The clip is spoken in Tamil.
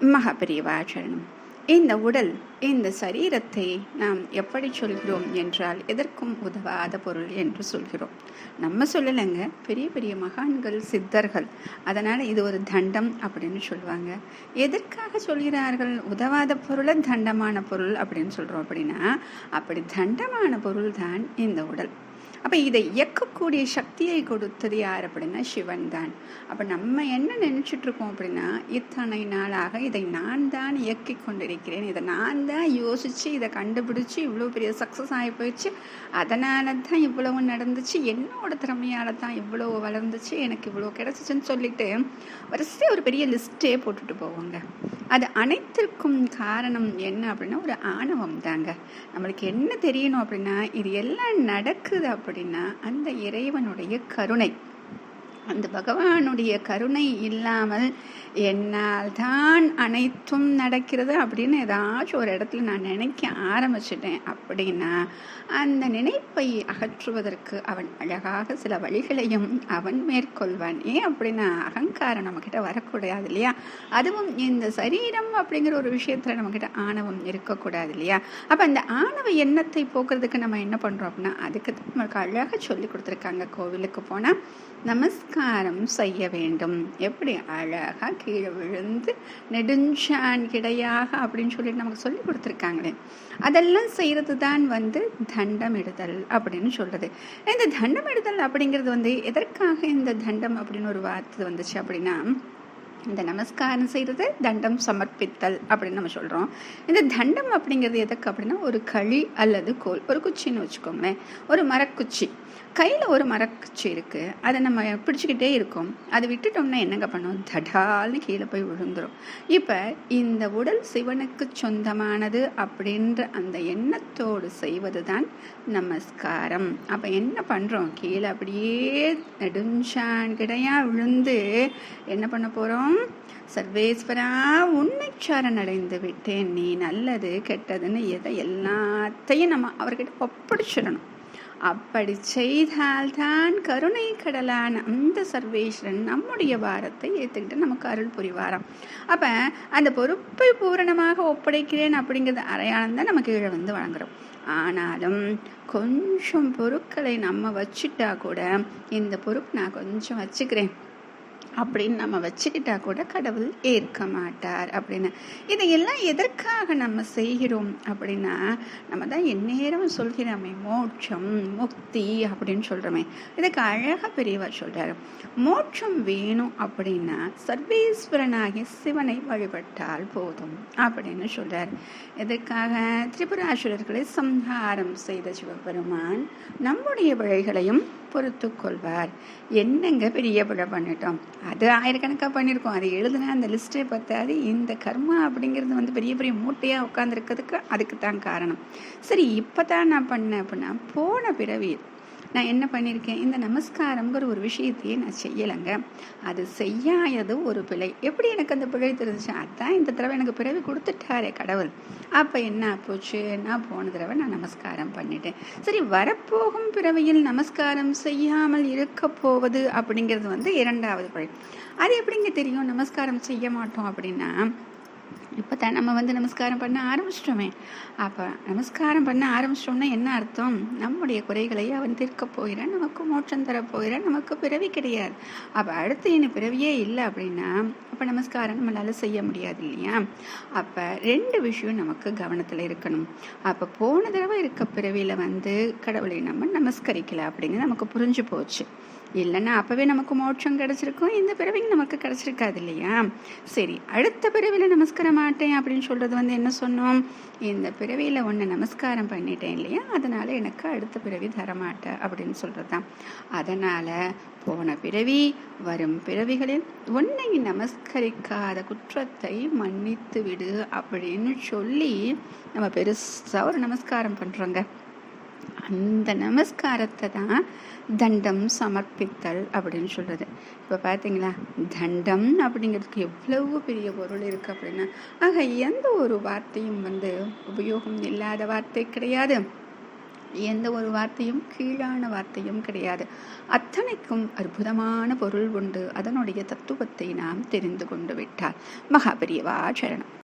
மகாபெரிவாச்சரணம். இந்த உடல் இந்த சரீரத்தை நாம் எப்படி சொல்கிறோம் என்றால் எதற்கும் உதவாத பொருள் என்று சொல்கிறோம். நம்ம சொல்லலைங்க பெரிய பெரிய மகான்கள் சித்தர்கள். அதனால் இது ஒரு தண்டம் அப்படின்னு சொல்லுவாங்க. எதற்காக சொல்கிறார்கள்? உதவாத பொருளை தண்டமான பொருள் அப்படின்னு சொல்கிறோம் அப்படின்னா அப்படி தண்டமான பொருள் தான் இந்த உடல். அப்போ இதை இயக்கக்கூடிய சக்தியை கொடுத்தது யார் அப்படின்னா சிவன் தான். அப்போ நம்ம என்ன நினச்சிட்ருக்கோம் அப்படின்னா இத்தனை நாளாக இதை நான் தான் இயக்கி கொண்டிருக்கிறேன். இதை நான் தான் யோசித்து இதை கண்டுபிடிச்சி இவ்வளோ பெரிய சக்ஸஸ் ஆகி போயிடுச்சு. அதனால தான் இவ்வளவு நடந்துச்சு. என்னோட திறமையால் தான் இவ்வளோ வளர்ந்துச்சு. எனக்கு இவ்வளோ கிடச்சிச்சுன்னு சொல்லிட்டு வரிசையாக ஒரு பெரிய லிஸ்ட்டே போட்டுட்டு போவாங்க. அது அனைத்திற்கும் காரணம் என்ன அப்படின்னா ஒரு ஆணவம் தாங்க. நம்மளுக்கு என்ன தெரியணும் அப்படின்னா இது எல்லாம் நடக்குது அப்படின்னா அந்த இறைவனுடைய கருணை. அந்த பகவானுடைய கருணை இல்லாமல் என்னால் தான் அனைத்தும் நடக்கிறது அப்படின்னு ஏதாச்சும் ஒரு இடத்துல நான் நினைக்க ஆரம்பிச்சிட்டேன் அப்படின்னா அந்த நினைப்பை அகற்றுவதற்கு அவன் அழகாக சில வழிகளையும் அவன் மேற்கொள்வான். ஏன் அப்படின்னா அகங்காரம் நம்மக்கிட்ட வரக்கூடாது இல்லையா? அதுவும் இந்த சரீரம் அப்படிங்கிற ஒரு விஷயத்தில் நம்மக்கிட்ட ஆணவம் இருக்கக்கூடாது இல்லையா? அப்போ அந்த ஆணவ எண்ணத்தை போக்குறதுக்கு நம்ம என்ன பண்ணுறோம் அப்படின்னா அதுக்கு நம்மளுக்கு அழகாக சொல்லி கொடுத்துருக்காங்க கோவிலுக்கு போனால் நமஸ்காரம் செய்ய வேண்டும். எப்படி அழகாக கீழே விழுந்து நெடுஞ்சான் கிடையாக அப்படின்னு சொல்லிட்டு நமக்கு சொல்லி கொடுத்துருக்காங்களே. அதெல்லாம் செய்கிறது தான் வந்து தண்டமிடுதல் அப்படின்னு சொல்கிறது இந்த தண்டமிடுதல் அப்படிங்கிறது வந்து எதற்காக இந்த தண்டம் அப்படின்னு ஒரு வார்த்தை வந்துச்சு அப்படின்னா இந்த நமஸ்காரம் செய்கிறது தண்டம் சமர்ப்பித்தல் அப்படின்னு நம்ம சொல்கிறோம் இந்த தண்டம் அப்படிங்கிறது எதுக்கு அப்படின்னா ஒரு களி அல்லது கோல் ஒரு குச்சின்னு வச்சுக்கோங்களேன் ஒரு மரக்குச்சி. கையில் ஒரு மரக்குச்சி இருக்குது அதை நம்ம பிடிச்சிக்கிட்டே இருக்கோம். அதை விட்டுட்டோம்னா என்னங்க பண்ணோம்? தடால்னு கீழே போய் விழுந்துடும் இப்போ இந்த உடல் சிவனுக்கு சொந்தமானது அப்படின்ற அந்த எண்ணத்தோடு செய்வது தான் நமஸ்காரம். அப்போ என்ன பண்ணுறோம் கீழே அப்படியே நெடுஞ்சான் கிடையா விழுந்து என்ன பண்ண போகிறோம் சர்வேஸ்வரா உன்னை சரணடைந்து விட்டேன் நீ நல்லது கெட்டதுன்னு எதை எல்லாத்தையும் நம்ம அவர்கிட்ட ஒப்படைச்சிடணும். அப்படி செய்தால்தான் கருணை கடலான அந்த சர்வேஸ்வரன் நம்முடைய வாரத்தை ஏற்றுக்கிட்டு நமக்கு அருள் புரிவாராம். அப்போ அந்த பொறுப்பை பூரணமாக ஒப்படைக்கிறேன் அப்படிங்கிறது அடையாளம் தான் நம்ம கீழே வந்து வழங்குறோம். ஆனாலும் கொஞ்சம் பொருட்களை நம்ம வச்சுட்டா கூட இந்த பொறுப்பு நான் கொஞ்சம் வச்சுக்கிறேன். அப்படின்னு நம்ம வச்சுக்கிட்டா கூட கடவுள் ஏற்க மாட்டார் அப்படின்னு. இதையெல்லாம் எதற்காக நம்ம செய்கிறோம் அப்படின்னா நம்ம தான் எந்நேரம் சொல்கிறோமே மோட்சம் முக்தி அப்படின்னு சொல்கிறோமே இதுக்கு அழகாக பெரியவர் சொல்கிறார் மோட்சம் வேணும் அப்படின்னா சர்வேஸ்வரனாகிய சிவனை வழிபட்டால் போதும் அப்படின்னு சொல்கிறார் எதற்காக? திரிபுராசுரர்களை சம்ஹாரம் செய்த சிவபெருமான் நம்முடைய வழிகளையும் பொறுத்து கொள்வார். என்னங்க பெரிய பிழை பண்ணிட்டோம்? அது ஆயிரக்கணக்காக பண்ணியிருக்கோம். அதை எழுதுனா அந்த லிஸ்ட்டே பார்த்தாது இந்த கர்மா அப்படிங்கிறது வந்து பெரிய பெரிய மூட்டையாக உட்காந்துருக்கிறதுக்கு அதுக்கு தான் காரணம். சரி இப்போ தான் நான் பண்ணேன் அப்படின்னா போன பிறவி நான் என்ன பண்ணியிருக்கேன் இந்த நமஸ்காரங்கிற ஒரு விஷயத்தையே நான் செய்யலைங்க. அது செய்யாதது ஒரு பிழை. எப்படி எனக்கு அந்த பிழை தெரிஞ்சிச்சு? அதான் இந்த தடவை எனக்கு பிறவி கொடுத்துட்டாரே கடவுள். அப்போ என்ன போச்சு நான் போன தடவை நான் நமஸ்காரம் பண்ணிட்டேன். சரி வரப்போகும் பிறவியில் நமஸ்காரம் செய்யாமல் இருக்க போவது அப்படிங்கிறது வந்து இரண்டாவது பிழை. அது எப்படிங்க தெரியும்? நமஸ்காரம் செய்ய மாட்டோம் அப்படின்னா இப்போ தான் நம்ம வந்து நமஸ்காரம் பண்ண ஆரம்பிச்சிட்டோமே. அப்போ நமஸ்காரம் பண்ண ஆரம்பிச்சிட்டோம்னா என்ன அர்த்தம்? நம்முடைய குறைகளை அவன் தீர்க்க போகிறான் நமக்கு மோட்சம் தர போகிறான் நமக்கு பிறவி கிடையாது. அப்போ அடுத்து இனி பிறவியே இல்லை அப்படின்னா அப்போ நமஸ்காரம் நம்மளால் செய்ய முடியாது இல்லையா? அப்போ ரெண்டு விஷயம் நமக்கு கவனத்தில் இருக்கணும். அப்போ போன தடவை இருக்க பிறவியில் வந்து கடவுளை நம்ம நமஸ்கரிக்கலை அப்படிங்கிறது நமக்கு புரிஞ்சு போச்சு. இல்லைன்னா அப்போவே நமக்கு மோட்சம் கிடச்சிருக்கும். இந்த பிறவிங்க நமக்கு கிடச்சிருக்காது இல்லையா? சரி அடுத்த பிறவியில் நமஸ்காரம் மாட்டேன் அப்படின்னு சொல்கிறது வந்து என்ன சொன்னோம்? இந்த பிறவியில் ஒன்று நமஸ்காரம் பண்ணிட்டேன் இல்லையா? அதனால் எனக்கு அடுத்த பிறவி தரமாட்டேன் அப்படின்னு சொல்கிறது தான் அதனால் போன பிறவி வரும் பிறவிகளில் உன்னை நமஸ்கரிக்காத குற்றத்தை மன்னித்து விடு அப்படின்னு சொல்லி நம்ம பெருசாக ஒரு நமஸ்காரம் பண்ணுறோங்க அந்த நமஸ்காரத்தை தான் தண்டம் சமர்ப்பித்தல் அப்படின்னு சொல்கிறது இப்போ பார்த்தீங்களா தண்டம் அப்படிங்கிறதுக்கு எவ்வளவு பெரிய பொருள் இருக்குது அப்படின்னா ஆக எந்த ஒரு வார்த்தையும் வந்து உபயோகம் இல்லாத வார்த்தை கிடையாது. எந்த ஒரு வார்த்தையும் கீழான வார்த்தையும் கிடையாது. அத்தனைக்கும் அற்புதமான பொருள் உண்டு. அதனுடைய தத்துவத்தை நாம் தெரிந்து கொண்டு விட்டால். மகாபெரியவா சரணம்.